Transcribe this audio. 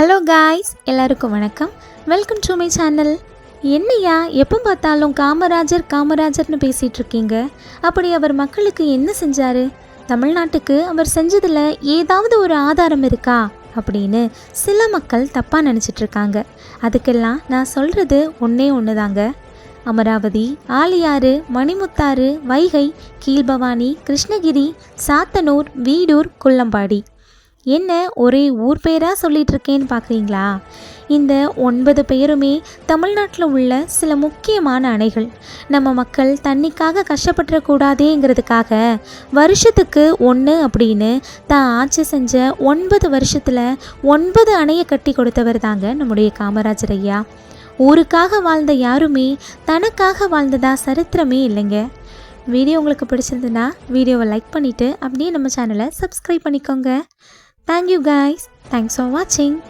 Hello guys எல்லாருக்கும் வணக்கம். Welcome to my channel என்னையா? எப்போ பார்த்தாலும் காமராஜர் காமராஜர்னு பேசிகிட்டு இருக்கீங்க? அப்படி அவர் மக்களுக்கு என்ன செஞ்சார்? தமிழ்நாட்டுக்கு அவர் செஞ்சதில் ஏதாவது ஒரு ஆதாரம் இருக்கா? அப்படின்னு சில மக்கள் தப்பாக நினச்சிட்டு இருக்காங்க. அதுக்கெல்லாம் நான் சொல்கிறது ஒன்றே ஒன்று தாங்க அமராவதி ஆலியாறு மணிமுத்தாறு வைகை கீழ்பவானி கிருஷ்ணகிரி சாத்தனூர் வீடூர் குள்ளம்பாடி என்ன ஒரே ஊர் பேராக சொல்லிட்டு இருக்கேன்னு பார்க்குறீங்களா இந்த ஒன்பது பேருமே தமிழ்நாட்டில் உள்ள சில முக்கியமான அணைகள். நம்ம மக்கள் தண்ணிக்காக கஷ்டப்பட்டுறக்கூடாதேங்கிறதுக்காக வருஷத்துக்கு ஒன்று அப்படின்னு தான் ஆட்சி செஞ்ச ஒன்பது வருஷத்தில் ஒன்பது அணையை கட்டி கொடுத்தவர் தாங்க நம்முடைய காமராஜர் ஐயா. ஊருக்காக வாழ்ந்த யாருமே தனக்காக வாழ்ந்ததா சரித்திரமே இல்லைங்க. வீடியோ உங்களுக்கு பிடிச்சிருந்துன்னா வீடியோவை லைக் பண்ணிவிட்டு அப்படியே நம்ம சேனலை சப்ஸ்கிரைப் பண்ணிக்கோங்க. Thank you guys. Thanks for watching.